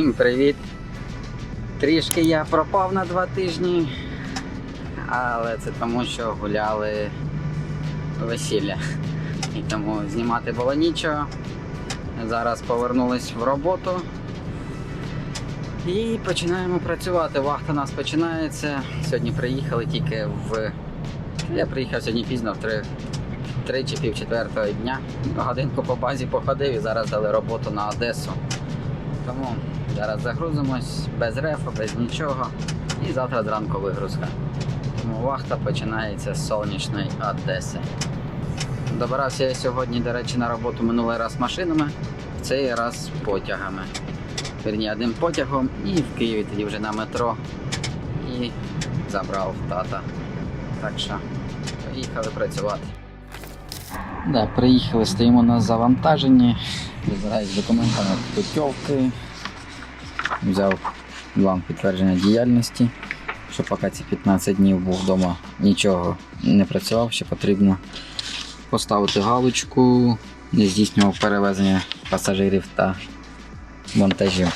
Всім привіт! Трішки я пропав на два тижні, але це тому, що гуляли весілля. І тому знімати було нічого. Зараз повернулись в роботу і починаємо працювати. Вахта у нас починається. Сьогодні приїхали тільки в. Я приїхав сьогодні пізно в три, три чи пів четвертого дня. Годинку по базі походив і зараз дали роботу на Одесу. Тому зараз загрузимось без рефа, без нічого. І завтра зранку вигрузка. Тому вахта починається з сонячної Одеси. Добирався я сьогодні, до речі, на роботу минулий раз машинами, в цей раз потягами. Вірні, одним потягом і в Києві тоді вже на метро. І забрав тата. Так що поїхали працювати. Да, приїхали, стоїмо на завантаженні. Вибираю з документами путівки. Взяв бланк підтвердження діяльності, що поки ці 15 днів був вдома, нічого не працював, ще потрібно поставити галочку, не здійснював перевезення пасажирів та вантажів.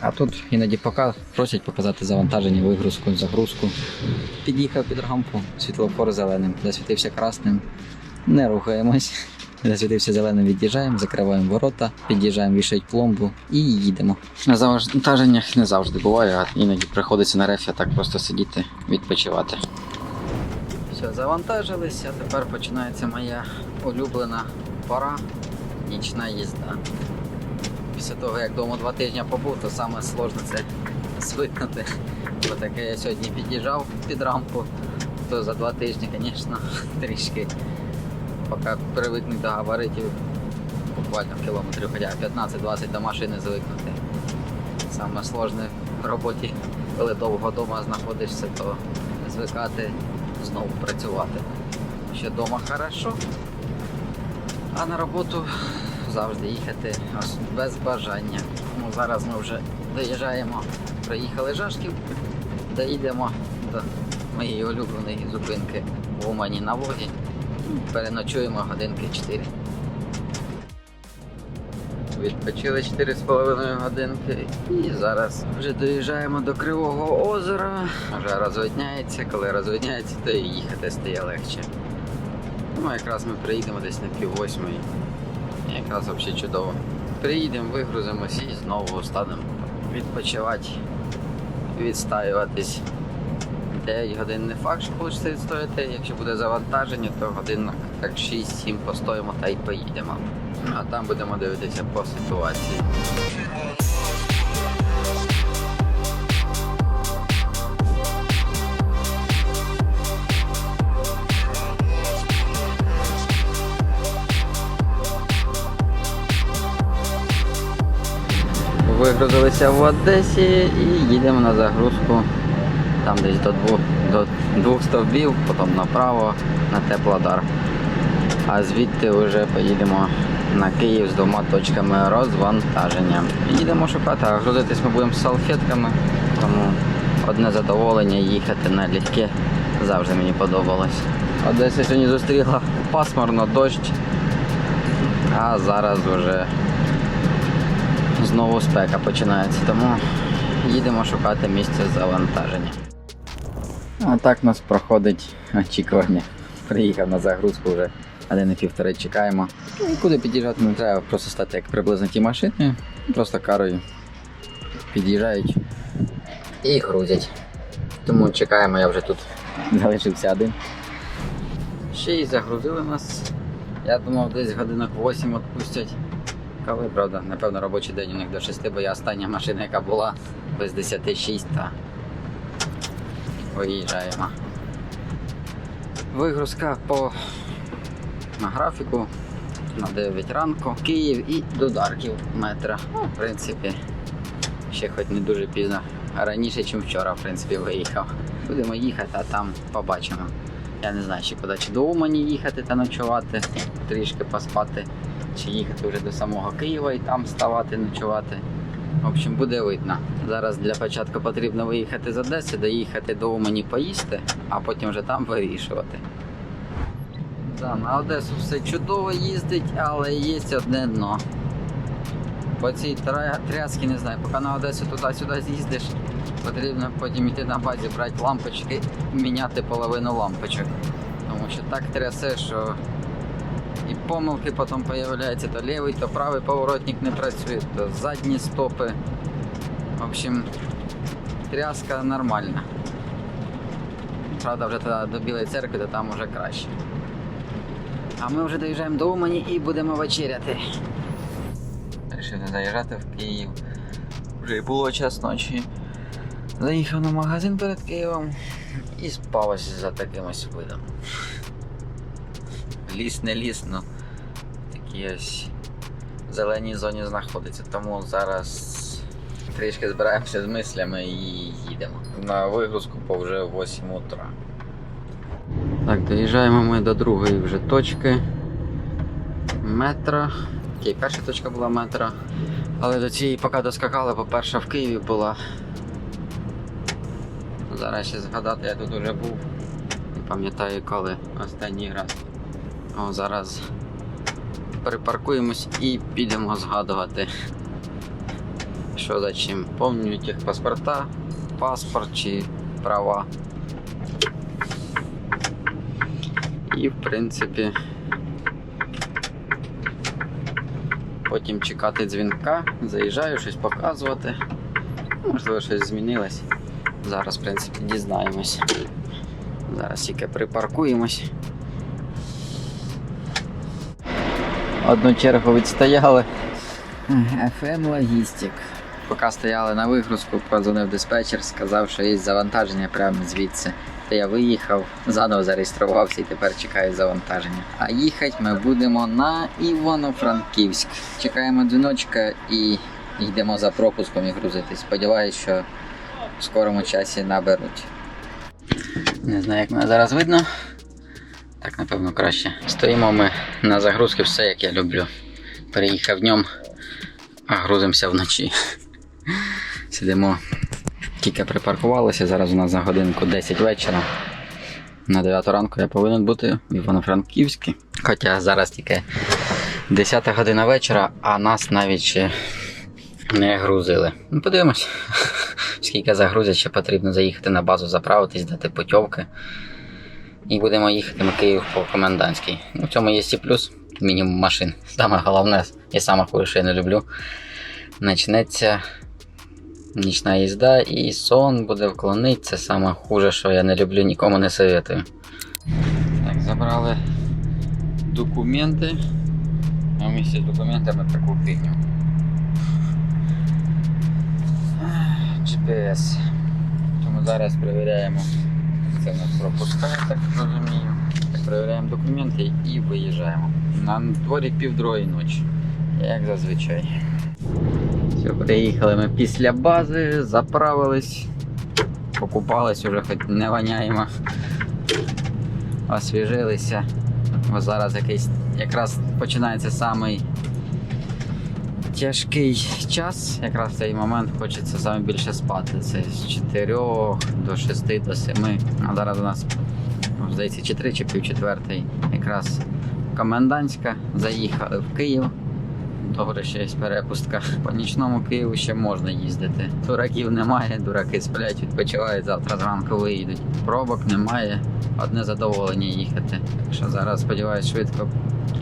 А тут іноді пока просять показати завантаження, вигрузку, загрузку. Під'їхав під рампу, світлофор зеленим, засвітився красним, не рухаємось. Засвітився зеленим, від'їжджаємо, закриваємо ворота, під'їжджаємо, вішають пломбу і їдемо. На завантаженнях не завжди буває, а іноді приходиться на рефі так просто сидіти, відпочивати. Все, завантажилися, тепер починається моя улюблена пора нічна їзда. Після того, як вдома два тижні побув, то саме сложно це звикнути. Бо таке я сьогодні під'їжджав під рампу, то за два тижні, звісно, трішки поки привикнуть до габаритів, буквально кілометрів хоча 15-20 до машини звикнути. Саме сложне в роботі, коли довго вдома знаходишся, то звикати знову працювати. Ще вдома хорошо, а на роботу завжди їхати без бажання. Тому зараз ми вже доїжджаємо, приїхали Жашків, доїдемо до моєї улюбленої зупинки в Умані на Вогі. Переночуємо годинки 4. Відпочили 4,5 годинки і зараз вже доїжджаємо до Кривого озера. Вже розвидняється, коли розвидняється, то і їхати стає легше. Ну, якраз ми приїдемо десь на пів восьмої. Якраз взагалі чудово. Приїдемо, вигрузимось і знову станемо відпочивати, відстаюватись. 9 годин не факт, що вийде відстояти. Якщо буде завантаження, то годин так 6-7 постоїмо та й поїдемо. А там будемо дивитися по ситуації. Вигрузилися в Одесі і їдемо на загрузку там десь до двох, до двох стовбів, потім направо на Теплодар. А звідти вже поїдемо на Київ з двома точками розвантаження. Їдемо шукати, а грузитись ми будемо з салфетками, тому одне задоволення їхати на легке завжди мені подобалось. Одеса сьогодні зустріла пасмурно, дощ, а зараз вже знову спека починається, тому їдемо шукати місце завантаження. А так у нас проходить очікування. Приїхав на загрузку вже один і півтори чекаємо. Ну, Нікуди під'їжджати не треба, просто стати як приблизно ті машини, просто карою під'їжджають і грузять. Тому чекаємо, я вже тут залишився один. Ще й загрузили нас. Я думав, десь годинок 8 відпустять. Коли, правда, напевно, робочий день у них до 6, бо я остання машина, яка була без 10 6 та виїжджаємо. Вигрузка по на графіку на 9 ранку. Київ і до Дарків метра. Ну, в принципі, ще хоч не дуже пізно. Раніше, ніж вчора, в принципі, виїхав. Будемо їхати, а там побачимо. Я не знаю, ще куди чи до Умані їхати та ночувати, трішки поспати, чи їхати вже до самого Києва і там ставати, ночувати. В общем, буде видно. Зараз для початку потрібно виїхати з Одеси, доїхати до Умані поїсти, а потім вже там вирішувати. Да, на Одесу все чудово їздить, але є одне дно. По цій трясці, не знаю, поки на Одесу туди-сюди з'їздиш, потрібно потім йти на базі, брати лампочки, міняти половину лампочок. Тому що так трясе, що помилки потім появляються, то лівий, то правий поворотник не працює, то задні стопи. В общем, тряска нормальна. Правда, вже туди до Білої церкви, то там вже краще. А ми вже доїжджаємо до Умані і будемо вечеряти. Вирішили заїжджати в Київ. Вже й було час ночі. Заїхав на магазин перед Києвом і спав за таким ось видом. Ліс не ліс, ну в зеленій зоні знаходиться. Тому зараз трішки збираємося з мислями і їдемо. На вигрузку по вже 8 утра. Так, доїжджаємо ми до другої вже точки метро. Окей, перша точка була метро. Але до цієї поки доскакали, бо перша в Києві була. Зараз ще згадати, я тут уже був. Не пам'ятаю коли останній раз. О, зараз перепаркуємось і підемо згадувати. Що за чим? Помню тих паспорта, паспорт чи права. І в принципі. Потім чекати дзвінка, заїжджаю, щось показувати. Можливо, щось змінилось. Зараз, в принципі, дізнаємось. Зараз тільки припаркуємось. Одну чергу відстояли. FM Logistic. Поки стояли на вигрузку, подзвонив диспетчер, сказав, що є завантаження прямо звідси. То я виїхав, заново зареєструвався і тепер чекаю завантаження. А їхати ми будемо на Івано-Франківськ. Чекаємо дзвіночка і йдемо за пропуском і грузитись. Сподіваюсь, що в скорому часі наберуть. Не знаю, як мене зараз видно. Так, напевно, краще. Стоїмо ми на загрузці, все як я люблю. Переїхав днем, а грузимося вночі. Сидимо, тільки припаркувалися. Зараз у нас за годинку 10 вечора. На 9 ранку я повинен бути в Івано-Франківській. Хоча зараз тільки 10 година вечора, а нас навіть ще не грузили. Ну, подивимось, скільки загрузять, ще потрібно заїхати на базу, заправитись, дати путівки. І будемо їхати на Київ по комендантській. Ну, в цьому є і плюс, мінімум машин. Саме головне, я саме хуй, що я не люблю. Начнеться нічна їзда і сон буде вклонити. Це саме хуже, що я не люблю, нікому не советую. Так, забрали документи. А вместе з документами таку фігню. GPS. Тому зараз перевіряємо. Це нас пропускає, так розумію. Перевіряємо документи і виїжджаємо. На дворі півдругої ночі, як зазвичай. Все, приїхали ми після бази, заправились, покупались, уже хоч не воняємо. Освіжилися. Зараз якийсь якраз починається самий тяжкий час. Якраз в цей момент хочеться саме більше спати. Це з 4 до 6 до 7. А зараз у нас ну, здається чи 3 чи пів четвертий. Якраз комендантська. Заїхали в Київ. Добре, що є перепустка. По нічному Києву ще можна їздити. Дураків немає, дураки сплять, відпочивають, завтра зранку виїдуть. Пробок немає, одне задоволення їхати. Так що зараз сподіваюсь швидко,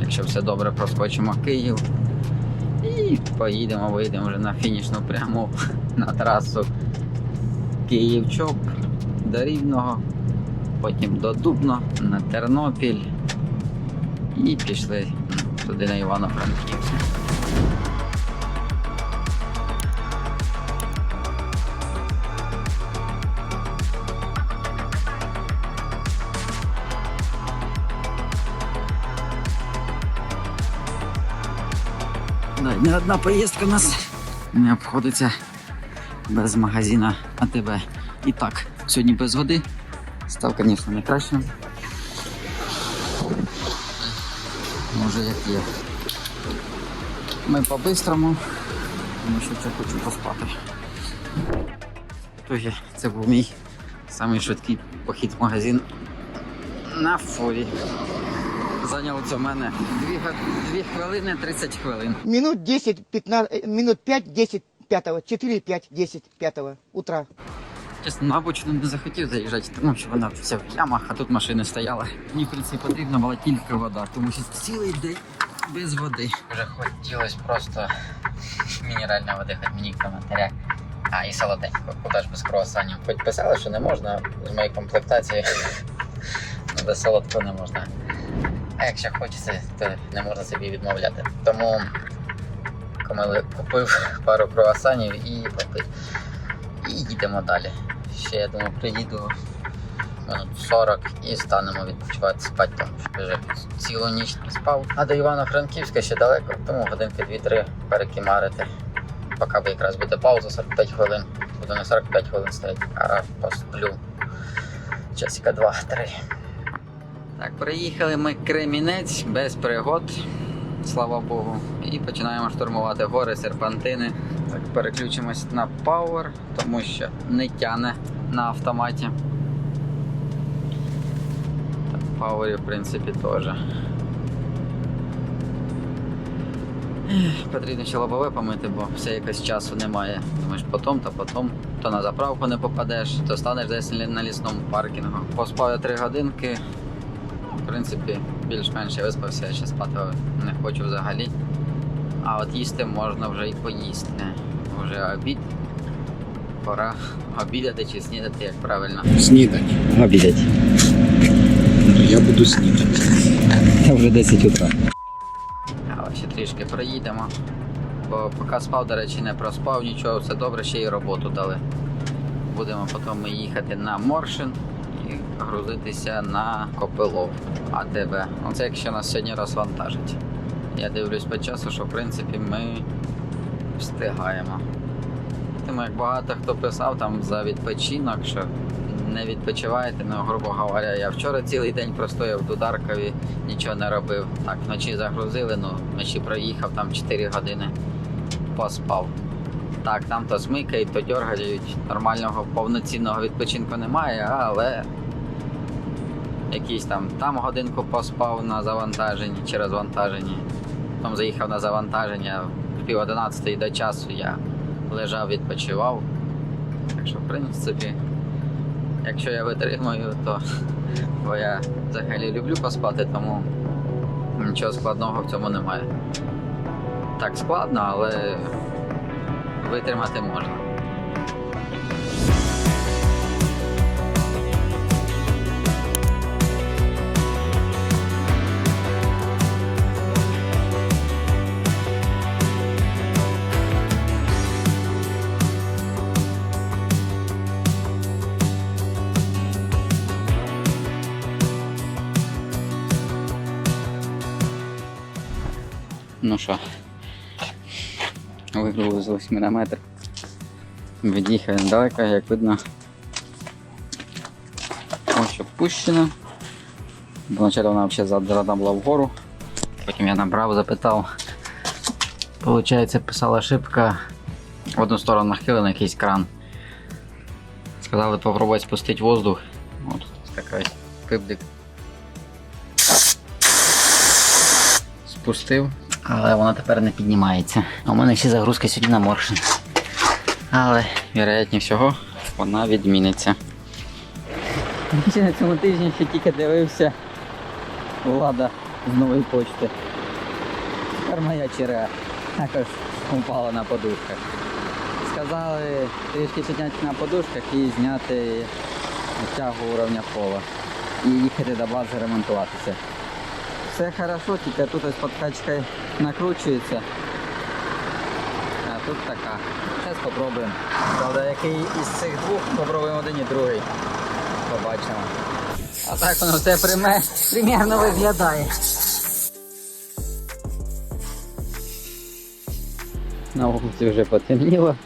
якщо все добре, проскочимо Київ. І поїдемо, вийдемо вже на фінішну пряму на трасу Київ-Чоп до Рівного, потім до Дубно, на Тернопіль і пішли туди на Івано-Франківськ. Да, не одна поїздка у нас не обходиться без магазина АТБ. І так, сьогодні без води. Став, звісно, не краще. Може як є. Ми по-бистрому, тому що це хочу поспати. Тоді це був мій самий швидкий похід в магазин на фурі. Зайняло це в мене 2, хвилини 30 хвилин. Минут 10, 15, э, минут 5, 10, 5, 4, 5, 10, 5 утра. Чесно, мабуть, не захотів заїжджати, тому що вона вся в ямах, а тут машини стояли. Мені в принципі потрібна була тільки вода, тому що цілий день без води. Вже хотілося просто мінеральної води, хоч мені в коментарях. А, і солоденько, куди ж без круасанів. Хоч писали, що не можна з моєї комплектації, без солодкого не можна. А якщо хочеться, то не можна собі відмовляти. Тому купив пару круасанів і попив. І їдемо далі. Ще я думаю, приїду минут 40 і станемо відпочивати спати, тому що вже цілу ніч не спав. А до Івано-Франківська ще далеко, тому годинки 2-3 перекимарити. Поки би якраз буде пауза 45 хвилин. Буду не 45 хвилин стояти, а посплю. Часика 2-3. Так, приїхали ми Кремінець без пригод, слава Богу. І починаємо штурмувати гори, серпантини. Так, переключимось на Power, тому що не тяне на автоматі. Так, Power, в принципі, теж. Потрібно ще лобове помити, бо все якось часу немає. Думаєш, потом, то потом. То на заправку не попадеш, то станеш десь на лісному паркінгу. Поспав я три годинки. В принципі, більш-менш я виспався, я ще спати не хочу взагалі. А от їсти можна вже і поїсти. Вже обід. Пора обідати чи снідати, як правильно. Снідать. Обідати. Я буду снідати. Вже 10 утра. Але ще трішки проїдемо. Бо поки спав, до речі, не проспав нічого, все добре, ще й роботу дали. Будемо потім їхати на Моршин грузитися на Копилов АТБ. Оце якщо нас сьогодні розвантажить. Я дивлюсь по часу, що в принципі ми встигаємо. Тому як багато хто писав там за відпочинок, що не відпочиваєте, ну, грубо говоря, я вчора цілий день простояв в Дударкові, нічого не робив. Так, вночі загрузили, ну вночі проїхав там 4 години, поспав. Так, там то смикають, то дергають. Нормального повноцінного відпочинку немає, але якийсь там там годинку поспав на завантаженні чи розвантаженні. Потім заїхав на завантаження в пів одинадцятої до часу я лежав, відпочивав. Так що, в принципі, якщо я витримаю, то бо я взагалі люблю поспати, тому нічого складного в цьому немає. Так складно, але витримати можна. Ну що, вигрузились ми на метр. Недалеко, як видно. Ось опущено. Поначалу вона взагалі задом була вгору. Потім я набрав, запитав. Получається, писала ошибка. В одну сторону нахилений якийсь кран. Сказали попробувати спустити воздух. От така ось пиблик. Спустив, але вона тепер не піднімається. А у мене ще загрузка сьогодні на моршин. Але, вероятні всього, вона відміниться. Ще на цьому тижні ще тільки дивився влада з нової почти. Тепер моя черга також упала на подушках. Сказали трішки підняти на подушках і зняти тягу уровня пола. І їхати до бази ремонтуватися. Все хорошо, тільки тут ось подкачка накручується. А тут така. Зараз спробуємо. Правда, який із цих двох спробуємо один і другий. Побачимо. А так воно все приме, примерно виглядає. На вулиці вже потемніло.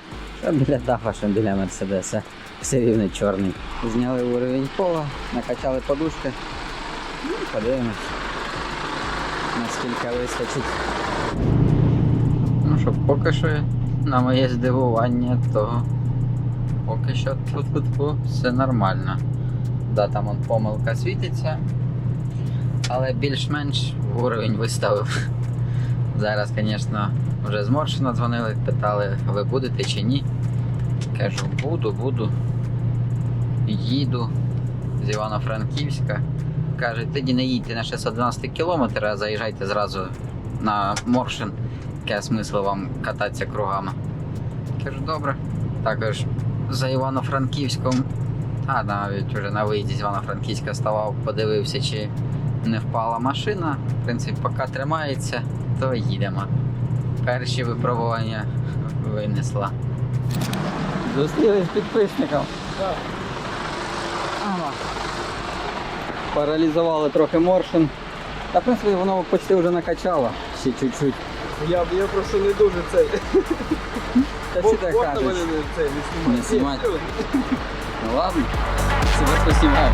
Та біля даха, що біля Мерседеса. Все рівно чорний. Зняли уровень пола, накачали подушки. Ну, подивимось наскільки вистачить. Ну що, поки що, на моє здивування, то поки що тут все нормально. Да, там он помилка світиться. але більш-менш уровень виставив. Зараз, звісно, вже з Моршина дзвонили, питали, ви будете чи ні. Кажу, буду, буду. Їду з Івано-Франківська. Каже, тоді не їдьте на 612 кілометр, а заїжджайте зразу на Моршин. Яке смисло вам кататися кругами. Кажу, добре. Також за Івано-Франківськом, а навіть вже на виїзді з Івано-Франківська ставав, подивився, чи не впала машина. В принципі, поки тримається, то їдемо. Перші випробування винесла. Зустрілись з підписником. Ага. Паралізували трохи моршин. Та в принципі воно почти вже накачало. Ще чуть-чуть. Я, я просто не дуже цей. Та всі так кажуть. мене не цей не знімати? Ну ладно. Себе поснімаю.